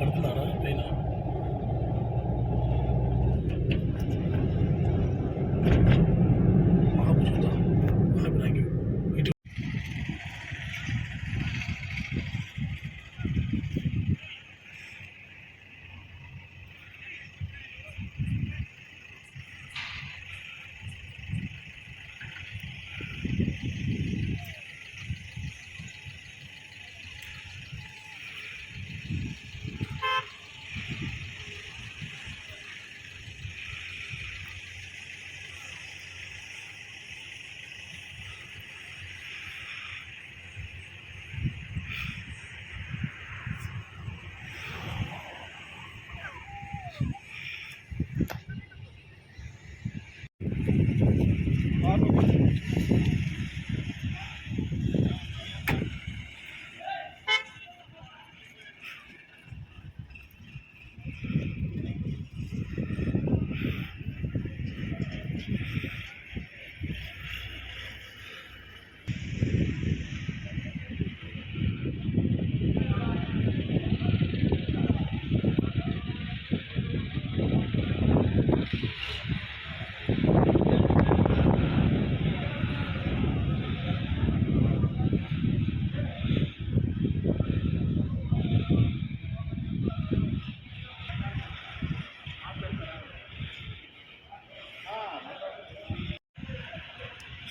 നടത്തുന്നതാണ് train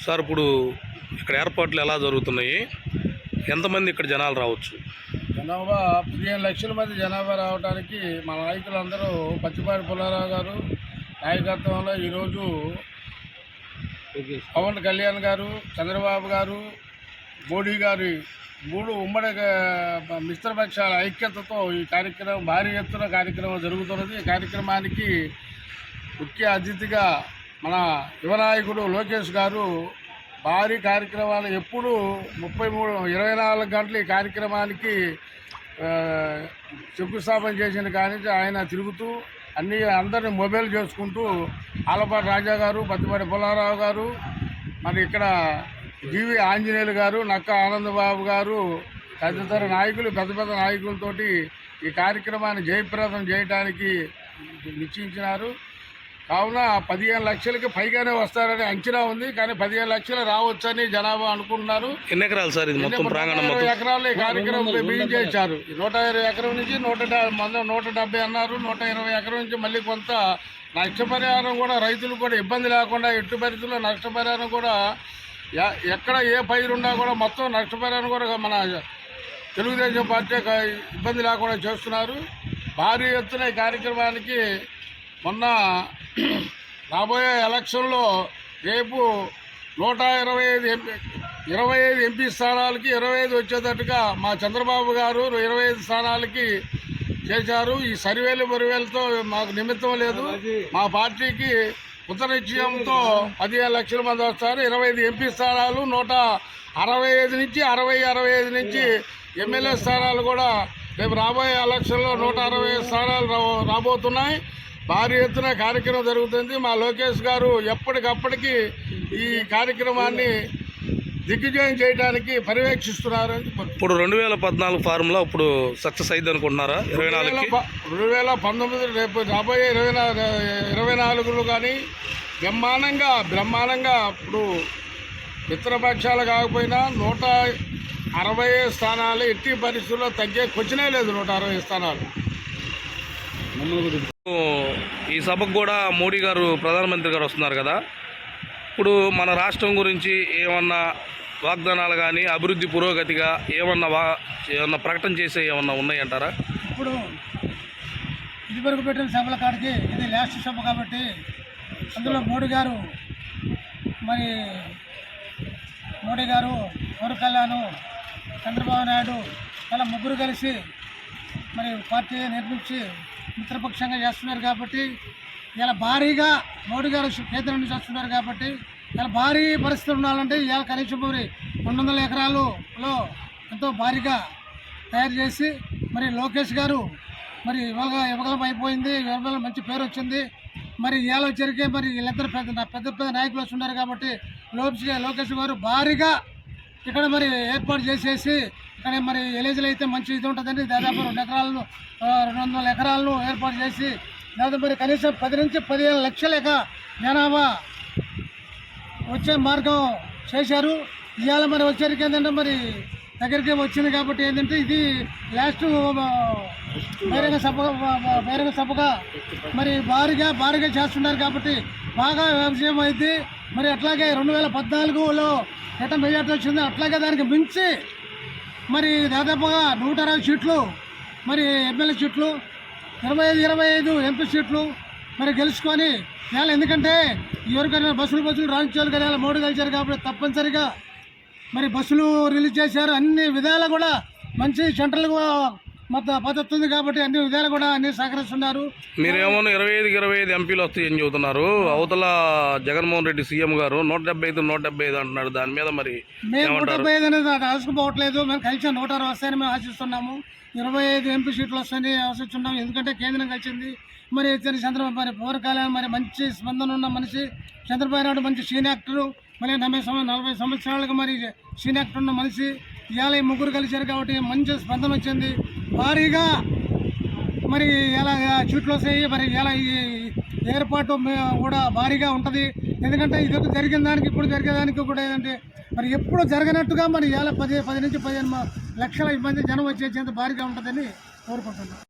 sir ఇప్పుడు ఇక్కడ ఏర్పాట్లు ఎలా జరుగుతున్నాయి? ఎంతమంది ఇక్కడ జనాలు రావచ్చు? జనాభా పదిహేను లక్షల మంది జనాభా రావడానికి మా నాయకులందరూ పచ్చిపాటి పుల్లారావు గారు నాయకత్వంలో ఈరోజు పవన్ కళ్యాణ్ గారు చంద్రబాబు గారు మోడీ గారి మూడు ఉమ్మడి గా- మిత్రపక్షాల ఐక్యతతో ఈ కార్యక్రమం భారీ ఎత్తున కార్యక్రమం జరుగుతున్నది. ఈ కార్యక్రమానికి ముఖ్య అతిథిగా మన యువనాయకుడు లోకేష్ గారు భారీ కార్యక్రమాలు ఎప్పుడు ముప్పై మూడు ఇరవై నాలుగు గంటలు ఈ కార్యక్రమానికి శంకుస్థాపన చేసిన కానీ ఆయన తిరుగుతూ అన్ని అందరిని మొబైల్ చేసుకుంటూ ఆలపాటి రాజా గారు పత్తిపాటి పుల్లారావు గారు మరి ఇక్కడ జీవి ఆంజనేయులు గారు నక్క ఆనందబాబు గారు తదితర నాయకులు పెద్ద పెద్ద నాయకులతోటి ఈ కార్యక్రమాన్ని జయప్రదం చేయడానికి నిశ్చయించినారు. కావున పదిహేను లక్షలకి పైగానే వస్తారని అంచనా ఉంది. కానీ పదిహేను లక్షలు రావచ్చని జనాభా అనుకుంటున్నారు. ఎన్ని ఎకరాలు సార్ ఇది మొత్తం ప్రాంగణం ఇరవై మొత్తం? ఎకరాలు ఈ కార్యక్రమం బిగిన్ చేశారు. నూట ఇరవై ఎకరం నుంచి నూట డ- మంద నూట డెబ్బై అన్నారు. నూట ఇరవై ఎకరం నుంచి మళ్ళీ కొంత నష్టపరిహారం కూడా రైతులు కూడా ఇబ్బంది లేకుండా ఎట్టు పరిస్థితుల్లో నష్టపరిహారం కూడా ఎ- ఎక్కడ ఏ పైరున్నా కూడా మొత్తం నష్టపరిహారం కూడా మన తెలుగుదేశం పార్టీ ఇబ్బంది లేకుండా చేస్తున్నారు. భారీ ఎత్తున ఈ కార్యక్రమానికి మొన్న రాబోయే ఎలక్షన్లో రేపు నూట ఇరవై ఐదు ఎంపీ ఇరవై ఐదు ఎంపీ స్థానాలకి ఇరవై ఐదు వచ్చేటట్టుగా మా చంద్రబాబు గారు ఇరవై ఐదు స్థానాలకి చేశారు. ఈ సర్వేలు బరివేలతో మాకు నిమిత్తం లేదు. మా పార్టీకి ఉత్తరనిశ్చయంతో పదిహేను లక్షల మంది వస్తారు. ఇరవై ఐదు ఎంపీ స్థానాలు నూట అరవై ఐదు నుంచి అరవై అరవై ఐదు నుంచి ఎమ్మెల్యే స్థానాలు కూడా రేపు రాబోయే ఎలక్షన్లో నూట అరవై స్థానాలు రా- రాబోతున్నాయి. భారీ ఎత్తున కార్యక్రమం జరుగుతుంది. మా లోకేష్ గారు ఎప్పటికప్పటికి ఈ కార్యక్రమాన్ని దిగ్విజయం చేయడానికి పర్యవేక్షిస్తున్నారు. ఇప్పుడు రెండు వేల పద్నాలుగు ఫార్ములా ఇప్పుడు సక్సెస్ అయింది అనుకుంటున్నారా? ఇరవై రెండు వేల నాలుగుకి ప- రెండు వేల పంతొమ్మిది రేపు రాబోయే ఇరవై ఇరవై నాలుగులో కానీ బ్రహ్మాండంగా బ్రహ్మాండంగా ఇప్పుడు మిత్రపక్షాలు కాకపోయినా నూట అరవై స్థానాలు ఎట్టి పరిస్థితుల్లో తగ్గే క్వశ్చనే లేదు నూట అరవై స్థానాలు. ఈ సభకు కూడా మోడీ గారు ప్రధానమంత్రి గారు వస్తున్నారు కదా. ఇప్పుడు మన రాష్ట్రం గురించి ఏమన్నా వాగ్దానాలు కానీ అభివృద్ధి పురోగతిగా ఏమన్నా వా ఏమన్నా ప్రకటన చేసే ఏమన్నా ఉన్నాయంటారా? ఇప్పుడు ఇదివరకు పెట్టిన సభల కాడికి ఇది లాస్ట్ సభ కాబట్టి అందులో మోడీ గారు మరి మోడీ గారు పవన్ కళ్యాణ్ చంద్రబాబు నాయుడు అలా ముగ్గురు కలిసి మరి పార్టీ నిర్మించి మిత్రపక్షంగా చేస్తున్నారు కాబట్టి ఇలా భారీగా మోడీ గారు కేంద్రం నుంచి వస్తున్నారు కాబట్టి ఇలా భారీ పరిస్థితులు ఉండాలంటే ఇలా కనీసం మరి రెండు వందల ఎకరాలలో ఎంతో భారీగా తయారు చేసి మరి లోకేష్ గారు మరి ఇవాళ ఇవ్వగలం అయిపోయింది ఇవాళ మంచి పేరు వచ్చింది. మరి ఇవాళ వచ్చరికి మరి వీళ్ళిద్దరు పెద్ద పెద్ద పెద్ద నాయకులు వస్తున్నారు కాబట్టి లోకేష్ లోకేష్ గారు భారీగా ఇక్కడ మరి ఏర్పాటు చేసేసి కానీ మరి ఎలేజీలు అయితే మంచి ఇది ఉంటుందండి. దాదాపు రెండు ఎకరాలను రెండు వందల ఎకరాలను ఏర్పాటు చేసి దాదాపు మరి కనీసం పది నుంచి పదిహేను లక్షల ఎక జనాభా వచ్చే మార్గం చేశారు. ఇవాళ మరి వచ్చేసరికి ఏంటంటే మరి దగ్గరికి వచ్చింది కాబట్టి ఏంటంటే ఇది లాస్ట్ బహిరంగ సభ బహిరంగ సభగా మరి భారీగా భారీగా చేస్తున్నారు కాబట్టి బాగా విజయం అయింది. మరి అట్లాగే రెండు వేల పద్నాలుగులో ఎట మెజార్టీ వచ్చింది. అట్లాగే దానికి మించి మరి దాదాపుగా నూట అరవై సీట్లు మరి ఎమ్మెల్యే సీట్లు ఇరవై ఐదు ఇరవై ఐదు ఎంపీ సీట్లు మరి గెలుచుకొని ఇవాళ ఎందుకంటే ఎవరికైనా బస్సులు బస్సులు రాయించాలి కదా ఇలా మోడీ కలిచారు కాబట్టి తప్పనిసరిగా మరి బస్సులు రిలీజ్ చేశారు. అన్ని విధాలు కూడా మంచి సెంట్రల్ మొత్తం పద్ధతి ఉంది కాబట్టి అన్ని విధాలు కూడా అన్ని సహకరిస్తున్నారు. మీరేమో ఇరవై ఐదుకి ఇరవై ఐదు ఎంపీలు వస్తాయని చెబుతున్నారు అవతల జగన్మోహన్ రెడ్డి సీఎం గారు నూట డెబ్బై ఐదు నూట డెబ్బై ఐదు అంటున్నాడు. దాని మీద మరి మేము నూట డెబ్బై ఐదు అనేది ఆశపోవట్లేదు మేము కలిసి నూట అరవై వస్తాయని మేము ఆశిస్తున్నాము. ఇరవై ఐదు ఎంపీ సీట్లు వస్తాయని ఆశిస్తున్నాము ఎందుకంటే కేంద్రం కలిసింది. మరి చంద్రబాబు మరి పవన్ కళ్యాణ్ మరి మంచి స్పందన ఉన్న మనిషి. చంద్రబాబు నాయుడు మంచి సీనియర్ యాక్టరు. మరి నలభై నలభై సంవత్సరాలుగా మరి సీనియర్ యాక్టర్ ఉన్న మనిషి. ఇవాళ ముగ్గురు కలిశారు కాబట్టి మంచి స్పందన వచ్చింది. భారీగా మరి ఎలా సీట్లు వస్తాయి మరి ఎలా ఈ ఏర్పాటు కూడా భారీగా ఉంటుంది. ఎందుకంటే ఇది జరిగిన దానికి ఇప్పుడు జరిగేదానికి కూడా ఏంటంటే మరి ఎప్పుడు జరగనట్టుగా మరి ఎలా పది పది నుంచి పదిహేను లక్షల మంది జనం వచ్చేసేంత భారీగా ఉంటుందని కోరుకుంటున్నాను